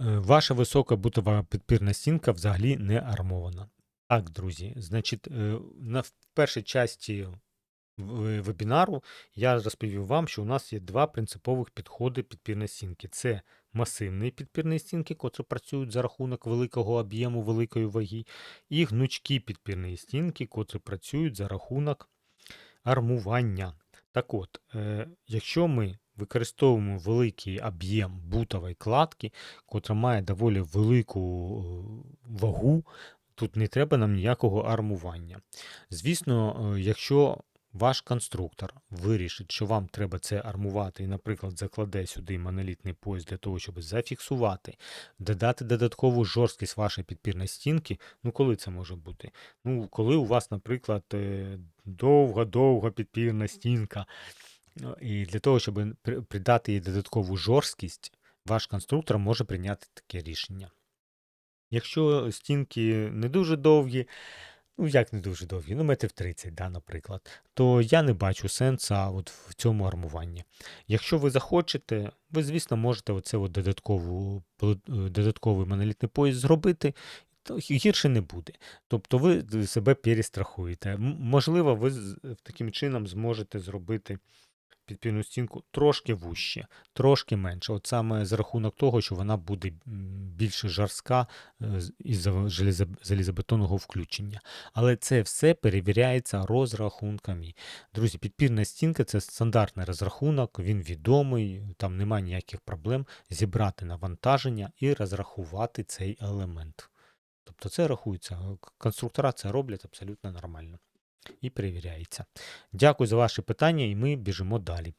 Ваша висока бутова підпірна стінка взагалі не армована. Так, друзі, значить, е, на в першій часті вебінару я розповів вам, що у нас є два принципових підходи підпірної стінки. Це масивні підпірні стінки, котрі працюють за рахунок великого об'єму, великої ваги, і гнучкі підпірні стінки, котрі працюють за рахунок армування. Так от, е, якщо ми використовуємо великий об'єм бутової кладки, котра має доволі велику е, вагу, тут не треба нам ніякого армування. Звісно, е, якщо ваш конструктор вирішить, що вам треба це армувати і, наприклад, закладе сюди монолітний пояс для того, щоб зафіксувати, додати додаткову жорсткість вашої підпірної стінки, ну коли це може бути? Ну, коли у вас, наприклад, е, довга-довга підпірна стінка, І для того, щоб придати їй додаткову жорсткість, ваш конструктор може прийняти таке рішення. Якщо стінки не дуже довгі, ну як не дуже довгі, ну метрів 30, да, наприклад, то я не бачу сенсу от в цьому армуванні. Якщо ви захочете, ви, звісно, можете оце от додаткову, додатковий монолітний пояс зробити, гірше не буде. Тобто ви себе перестрахуєте. Можливо, ви таким чином зможете зробити підпірну стінку трошки вужче, трошки менше. От саме за рахунок того, що вона буде більш жорстка е, із-за залізобетонного включення. Але це все перевіряється розрахунками. Друзі, підпірна стінка це стандартний розрахунок, він відомий, там немає ніяких проблем зібрати навантаження і розрахувати цей елемент. Тобто це рахується. Конструктора це роблять абсолютно нормально і перевіряється. Дякую за ваші питання, і ми біжимо далі.